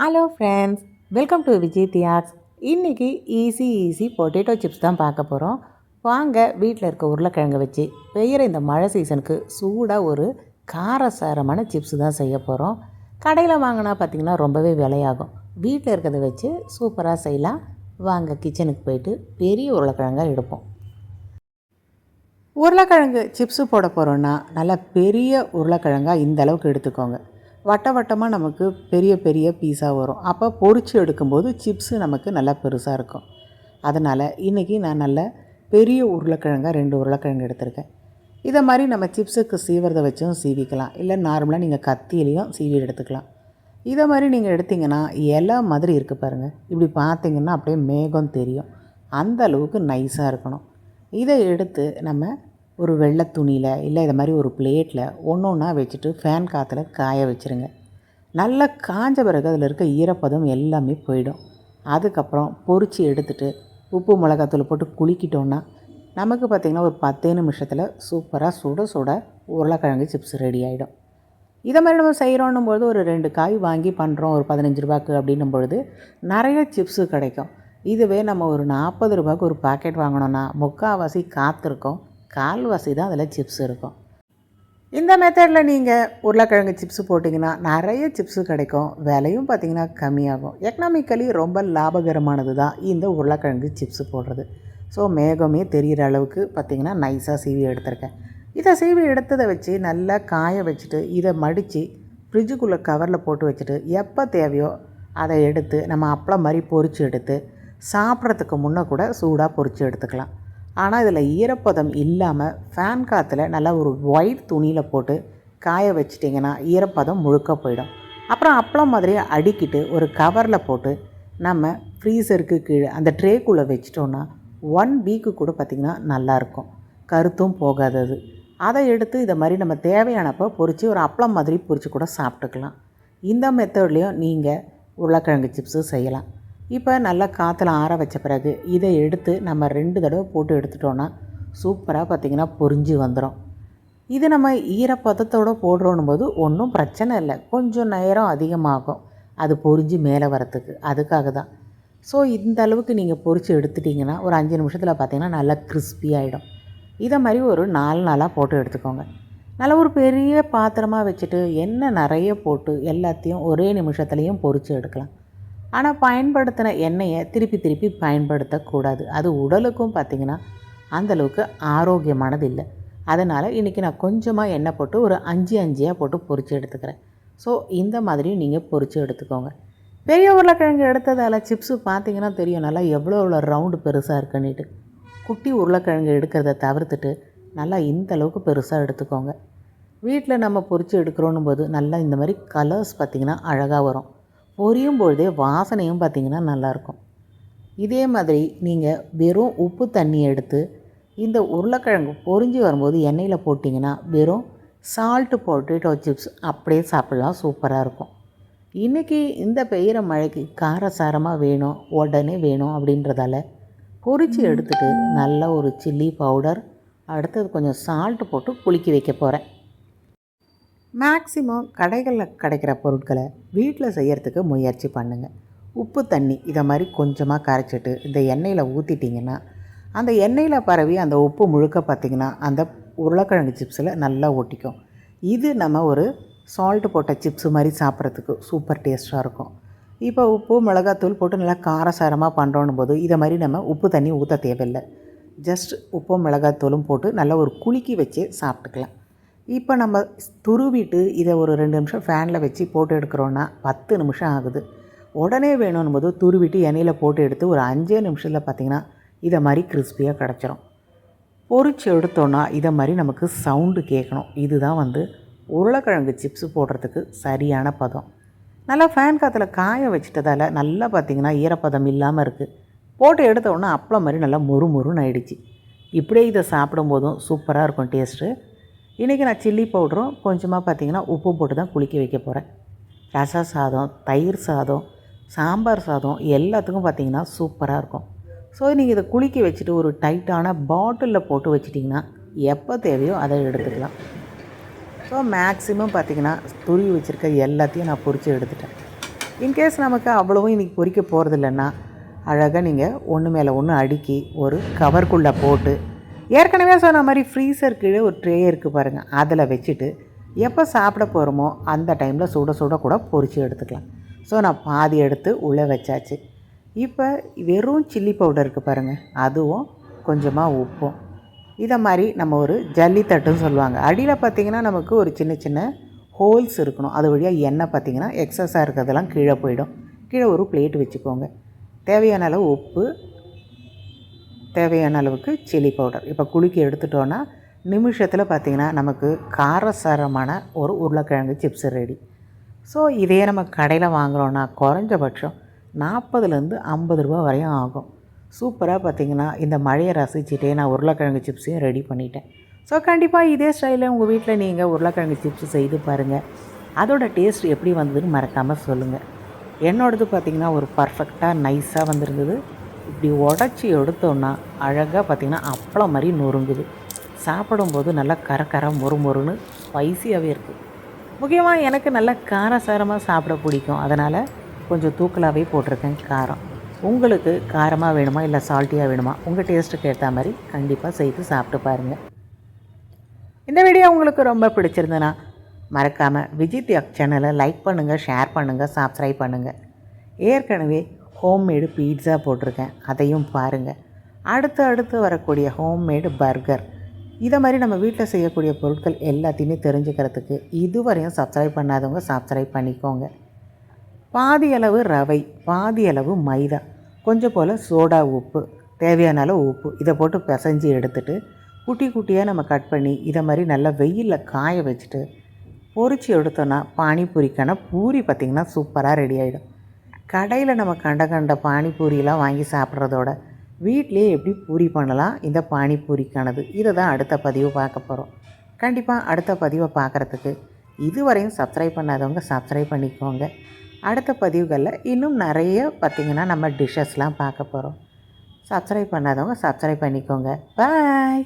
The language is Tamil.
Hello friends welcome to Vijay தியார்ஸ் இன்றைக்கி ஈஸி ஈஸி பொட்டேட்டோ சிப்ஸ் தான் பார்க்க போகிறோம் வாங்க வீட்டில் இருக்க உருளைக்கிழங்கு வச்சு பெய்கிற இந்த மழை சீசனுக்கு சூடாக ஒரு காரசாரமான சிப்ஸ் தான் செய்ய போகிறோம் கடையில் வாங்கினா பார்த்திங்கன்னா ரொம்பவே விலையாகும். வீட்டில் இருக்கிறத வச்சு சூப்பராக செய்யலாம். வாங்க கிச்சனுக்கு போயிட்டு பெரிய உருளைக்கிழங்கா எடுப்போம். உருளைக்கிழங்கு சிப்ஸு போட போகிறோன்னா நல்லா பெரிய உருளைக்கிழங்காக இந்த அளவுக்கு எடுத்துக்கோங்க. வட்ட வட்டமாக நமக்கு பெரிய பெரிய பீஸாக வரும். அப்போ பொறிச்சு எடுக்கும்போது சிப்ஸு நமக்கு நல்லா பெருசாக இருக்கும். அதனால் இன்றைக்கி நான் நல்ல பெரிய உருளைக்கிழங்கா ரெண்டு உருளைக்கிழங்கு எடுத்திருக்கேன். இதை மாதிரி நம்ம சிப்ஸுக்கு சீவுறதை வச்சும் சீவிக்கலாம். இல்லை நார்மலாக நீங்கள் கத்தியிலையும் சீவி எடுத்துக்கலாம். இதை மாதிரி நீங்கள் எடுத்திங்கன்னா இலை மாதிரி இருக்குது பாருங்கள் இப்படி பார்த்தீங்கன்னா அப்படியே மேகம் தெரியும். அந்த அளவுக்கு நைஸாக இருக்கணும். இதை எடுத்து நம்ம ஒரு வெள்ளை துணியில் இல்லை இதை மாதிரி ஒரு பிளேட்டில் ஒன்று ஒன்றா வச்சுட்டு ஃபேன் காற்றுல காய வச்சுருங்க. நல்லா காஞ்ச பிறகு அதில் இருக்க ஈரப்பதம் எல்லாமே போயிடும். அதுக்கப்புறம் பொரித்து எடுத்துட்டு உப்பு மிளகாத்தூள் போட்டு குளிக்கிட்டோன்னா நமக்கு பார்த்திங்கன்னா ஒரு பத்தே நிமிஷத்தில் சூப்பராக சுட சுட உருளைக்கிழங்கு சிப்ஸ் ரெடி ஆகிடும் இதை மாதிரி நம்ம செய்கிறோன்னும் பொழுது ஒரு ரெண்டு காய் வாங்கி பண்ணுறோம் ஒரு பதினஞ்சு ரூபாய்க்கு அப்படின்னும் பொழுது நிறைய சிப்ஸு கிடைக்கும். இதுவே நம்ம ஒரு நாற்பது ரூபாய்க்கு ஒரு பாக்கெட் வாங்கினோன்னா முக்கால்வாசி காத்திருக்கோம். கால்வாசி தான் அதில் சிப்ஸ் இருக்கும். இந்த மெத்தடில் நீங்கள் உருளைக்கிழங்கு சிப்ஸு போட்டிங்கன்னா நிறைய சிப்ஸு கிடைக்கும். விலையும் பார்த்திங்கன்னா கம்மியாகும். எக்கனாமிக்கலி ரொம்ப லாபகரமானது தான் இந்த உருளைக்கிழங்கு சிப்ஸு போடுறது. ஸோ மேகமே தெரிகிற அளவுக்கு பார்த்திங்கன்னா நைஸாக சீவி எடுத்திருக்கேன். இதை சீவி எடுத்ததை வச்சு நல்லா காய வச்சுட்டு இதை மடித்து ஃப்ரிட்ஜுக்குள்ளே கவரில் போட்டு வச்சுட்டு எப்போ தேவையோ அதை எடுத்து நம்ம அப்பளம் மாதிரி பொரித்து எடுத்து சாப்பிட்றதுக்கு முன்னே கூட சூடாக பொரித்து எடுத்துக்கலாம். ஆனால் இதில் ஈரப்பதம் இல்லாமல் ஃபேன் காற்றுல நல்லா ஒரு ஒயிட் துணியில் போட்டு காய வச்சிட்டிங்கன்னா ஈரப்பதம் முழுக்க போயிடும். அப்புறம் அப்பளம் மாதிரியே அடுக்கிட்டு ஒரு கவரில் போட்டு நம்ம ஃப்ரீசருக்கு கீழே அந்த ட்ரேக்குள்ளே வச்சிட்டோன்னா ஒன் வீக்கு கூட பார்த்திங்கன்னா நல்லாயிருக்கும் கருத்தும் போகாதது அதை. எடுத்து இதை மாதிரி நம்ம தேவையானப்போ பொறிச்சு ஒரு அப்பளம் மாதிரி பொறிச்சு கூட சாப்பிட்டுக்கலாம். இந்த மெத்தட்லேயும் நீங்கள் உருளைக்கிழங்கு சிப்ஸு செய்யலாம். இப்போ நல்லா காற்றுல ஆற வச்ச பிறகு இதை எடுத்து நம்ம ரெண்டு தடவை போட்டு எடுத்துட்டோன்னா சூப்பராக பார்த்திங்கன்னா பொரிஞ்சு வந்துடும் இது நம்ம ஈரப்பதத்தோடு போடுறோன்னும் போது ஒன்றும் பிரச்சனை இல்லை. கொஞ்சம் நேரம் அதிகமாகும். அது பொரிஞ்சு மேலே வரத்துக்கு. அதுக்காக தான். ஸோ இந்த அளவுக்கு நீங்கள் பொரித்து எடுத்துட்டிங்கன்னா ஒரு அஞ்சு நிமிஷத்தில் பார்த்திங்கன்னா நல்லா கிறிஸ்பி ஆகிடும் இதை மாதிரி ஒரு நாலு நாளாக போட்டு எடுத்துக்கோங்க. நல்லா ஒரு பெரிய பாத்திரமாக வச்சுட்டு எண்ணெய் நிறைய போட்டு எல்லாத்தையும் ஒரே நிமிஷத்துலேயும் பொரித்து எடுக்கலாம். ஆனால் பயன்படுத்தின எண்ணெயை திருப்பி திருப்பி பயன்படுத்தக்கூடாது. அது உடலுக்கும் பார்த்திங்கன்னா அந்தளவுக்கு ஆரோக்கியமானது இல்லை. அதனால் இன்றைக்கி நான் கொஞ்சமாக எண்ணெய் போட்டு ஒரு அஞ்சு அஞ்சியாக போட்டு பொறிச்சு எடுத்துக்கிறேன். ஸோ இந்த மாதிரி நீங்கள் பொரித்து எடுத்துக்கோங்க. பெரிய உருளைக்கிழங்கு எடுத்ததால் சிப்ஸு பார்த்தீங்கன்னா தெரியும். நல்லா எவ்வளோ எவ்வளோ ரவுண்டு பெருசாக இருக்குன்னுட்டு. குட்டி உருளைக்கிழங்கு எடுக்கிறத தவிர்த்துட்டு நல்லா இந்த அளவுக்கு பெருசாக எடுத்துக்கோங்க. வீட்டில் நம்ம பொரித்து எடுக்கிறோன்னும் போது நல்லா இந்த மாதிரி கலர்ஸ் பார்த்திங்கன்னா அழகாக வரும். பொரியும் பொழுதே வாசனையும் பார்த்திங்கன்னா நல்லாயிருக்கும். இதே மாதிரி நீங்கள் வெறும் உப்பு தண்ணி எடுத்து இந்த உருளைக்கிழங்கு பொரிஞ்சு வரும்போது எண்ணெயில் போட்டிங்கன்னா வெறும் சால்ட்டு பொட்டேட்டோ சிப்ஸ் அப்படியே சாப்பிட்லாம் சூப்பராக இருக்கும். இன்றைக்கி இந்த பெய்கிற மழைக்கு காரசாரமாக வேணும் உடனே வேணும் அப்படின்றதால பொரித்து எடுத்துகிட்டு நல்ல ஒரு சில்லி பவுடர் அடுத்தது கொஞ்சம் சால்ட்டு போட்டு குலுக்கி வைக்க போகிறேன் மேக்ஸிமம் கடைகளில் கிடைக்கிற பொருட்களை வீட்டில் செய்கிறதுக்கு முயற்சி பண்ணுங்கள் உப்பு தண்ணி இதை மாதிரி கொஞ்சமாக கரைச்சிட்டு இந்த எண்ணெயில் ஊற்றிட்டிங்கன்னா அந்த எண்ணெயில் பரவி அந்த உப்பு முழுக்க பார்த்திங்கன்னா அந்த உருளைக்கிழங்கு சிப்ஸில் நல்லா ஒட்டிக்கும். இது நம்ம ஒரு சால்ட்டு போட்ட சிப்ஸு மாதிரி சாப்பிட்றதுக்கு சூப்பர் டேஸ்ட்டாக இருக்கும். இப்போ உப்பு மிளகாத்தூள் போட்டு நல்லா காரசாரமாக பண்ணுறோன்னு போது இதை மாதிரி நம்ம உப்பு தண்ணி ஊற்ற தேவையில்லை. ஜஸ்ட் உப்பும் மிளகாத்தூளும் போட்டு நல்லா ஒரு குலுக்கி வச்சு சாப்பிட்டுக்கலாம். இப்போ நம்ம துருவிட்டு இதை ஒரு ரெண்டு நிமிஷம் ஃபேனில் வச்சு போட்டு எடுக்கிறோன்னா பத்து நிமிஷம் ஆகுது. உடனே வேணும்னு போது துருவிட்டு எண்ணெயில் போட்டு எடுத்து ஒரு அஞ்சே நிமிஷத்தில் பார்த்திங்கன்னா இதை மாதிரி கிறிஸ்பியாக கிடச்சிரும். பொறிச்சு எடுத்தோன்னா இதை மாதிரி நமக்கு சவுண்டு கேட்கணும். இதுதான் வந்து உருளைக்கிழங்கு சிப்ஸ் போடுறதுக்கு சரியான பதம். நல்லா ஃபேன் காற்றுல காய வச்சிட்டதால் நல்லா பார்த்திங்கன்னா ஈரப்பதம் இல்லாமல் இருக்குது போட்டு எடுத்தோடனே அப்பளம் மாதிரி நல்லா மொறு மொறுன்னு ஆயிடுச்சு. இப்படியே இதை சாப்பிடும்போதும் சூப்பராக இருக்கும் டேஸ்ட்டு. இன்றைக்கி நான் சில்லி பவுடரும் கொஞ்சமாக பார்த்திங்கன்னா உப்பு போட்டு தான் குளிக்க வைக்க போகிறேன். ரச சாதம் தயிர் சாதம் சாம்பார் சாதம் எல்லாத்துக்கும் பார்த்திங்கன்னா சூப்பராக இருக்கும். ஸோ நீங்கள் இதை குளிக்க வச்சுட்டு ஒரு டைட்டான பாட்டிலில் போட்டு வச்சிட்டிங்கன்னா எப்போ தேவையோ அதை எடுத்துக்கலாம். ஸோ மேக்ஸிமம் பார்த்திங்கன்னா துருவி வச்சுருக்க எல்லாத்தையும் நான் பொறிச்சு எடுத்துட்டேன். இன்கேஸ் நமக்கு அவ்வளவும் இன்றைக்கி பொறிக்க போகிறது இல்லைன்னா அழகாக நீங்கள் ஒன்று மேலே ஒன்று அடுக்கி ஒரு கவர்க்குள்ளே போட்டு ஏற்கனவே சொன்ன மாதிரி ஃப்ரீசர் கீழே ஒரு ட்ரே இருக்குது பாருங்கள் அதில் வச்சுட்டு எப்போ சாப்பிட போகிறோமோ அந்த டைமில் சுட சுட கூட பொறிச்சு எடுத்துக்கலாம். ஸோ நான் பாதி எடுத்து உள்ளே வச்சாச்சு. இப்போ வெறும் சில்லி பவுடர் இருக்குது பாருங்கள் அதுவும் கொஞ்சமாக உப்பும். இதை மாதிரி நம்ம ஒரு ஜல்லித்தட்டுன்னு சொல்லுவாங்க. அடியில் பார்த்திங்கன்னா நமக்கு ஒரு சின்ன சின்ன ஹோல்ஸ் இருக்கணும். அது வழியாக எண்ணெய் பார்த்திங்கன்னா எக்ஸஸாக இருக்கிறதெல்லாம் கீழே போயிடும். கீழே ஒரு பிளேட் வச்சுக்கோங்க. தேவையான அளவு உப்பு தேவையான அளவுக்கு சில்லி பவுடர் இப்போ குலுக்கி எடுத்துட்டோன்னா நிமிஷத்தில் பார்த்திங்கன்னா நமக்கு காரசாரமான ஒரு உருளைக்கிழங்கு சிப்ஸ் ரெடி ஸோ இதே நம்ம கடையில் வாங்குகிறோன்னா குறைஞ்சபட்சம் நாற்பதுலேருந்து ஐம்பது ரூபா வரையும் ஆகும். சூப்பராக பார்த்திங்கன்னா இந்த மழையை ரசிச்சுட்டே நான் உருளைக்கிழங்கு சிப்ஸையும் ரெடி பண்ணிட்டேன். ஸோ கண்டிப்பாக இதே ஸ்டைலில் உங்கள் வீட்டில் நீங்கள் உருளைக்கிழங்கு சிப்ஸ் செய்து பாருங்கள் அதோட டேஸ்ட் எப்படி வந்ததுன்னு மறக்காமல் சொல்லுங்கள் என்னோடது பார்த்திங்கன்னா ஒரு பர்ஃபெக்டாக நைஸாக வந்திருந்தது. இப்படி உடச்சி எடுத்தோன்னா அழகாக பார்த்திங்கன்னா அப்பளம் மாதிரி நொறுங்குது. சாப்பிடும்போது நல்லா கர கர மொறு மொறுன்னு ஸ்பைசியாகவே இருக்குது முக்கியமாக எனக்கு நல்லா காரசாரமாக சாப்பிட பிடிக்கும். அதனால் கொஞ்சம் தூக்கலாகவே போட்டிருக்கேன் காரம். உங்களுக்கு காரமாக வேணுமா இல்லை சால்ட்டியாக வேணுமா? உங்கள் டேஸ்ட்டுக்கு ஏற்ற மாதிரி கண்டிப்பாக செய்து சாப்பிட்டு பாருங்கள் இந்த வீடியோ உங்களுக்கு ரொம்ப பிடிச்சிருந்ததுன்னா மறக்காமல் விஜித் யக் சேனலை லைக் பண்ணுங்கள் ஷேர் பண்ணுங்கள் சப்ஸ்கிரைப் பண்ணுங்கள் ஏற்கனவே ஹோம்மேடு பீட்ஸா போட்டிருக்கேன். அதையும் பாருங்கள் அடுத்து அடுத்து வரக்கூடிய ஹோம்மேடு பர்கர் இதை மாதிரி நம்ம வீட்டில் செய்யக்கூடிய பொருட்கள் எல்லாத்தையுமே தெரிஞ்சுக்கிறதுக்கு இதுவரையும் சப்ஸ்கிரைப் பண்ணாதவங்க சப்ஸ்கிரைப் பண்ணிக்கோங்க. பாதி அளவு ரவை பாதி அளவு மைதா கொஞ்சம் போல் சோடா உப்பு தேவையான அளவு உப்பு இதை போட்டு பிசைஞ்சு எடுத்துட்டு குட்டி குட்டியாக நம்ம கட் பண்ணி இதை மாதிரி நல்லா வெயிலில் காய வச்சுட்டு பொறிச்சு எடுத்தோன்னா பானிபூரிக்கான பூரி பார்த்திங்கன்னா சூப்பராக ரெடி ஆகிடும் கடையில் நம்ம கண்ட கண்ட பானிபூரியெலாம் வாங்கி சாப்பிட்றதோட வீட்லேயே எப்படி பூரி பண்ணலாம்? இந்த பானிபூரிக்கானது. இதை தான் அடுத்த பதிவு பார்க்க போகிறோம் கண்டிப்பாக அடுத்த பதிவை பார்க்குறதுக்கு இதுவரையும் சப்ஸ்கிரைப் பண்ணாதவங்க சப்ஸ்கிரைப் பண்ணிக்கோங்க. அடுத்த பதிவுகளில் இன்னும் நிறைய பார்த்திங்கன்னா நம்ம டிஷ்ஷஸ்லாம் பார்க்க போகிறோம் சப்ஸ்கிரைப் பண்ணாதவங்க சப்ஸ்கிரைப் பண்ணிக்கோங்க. பாய்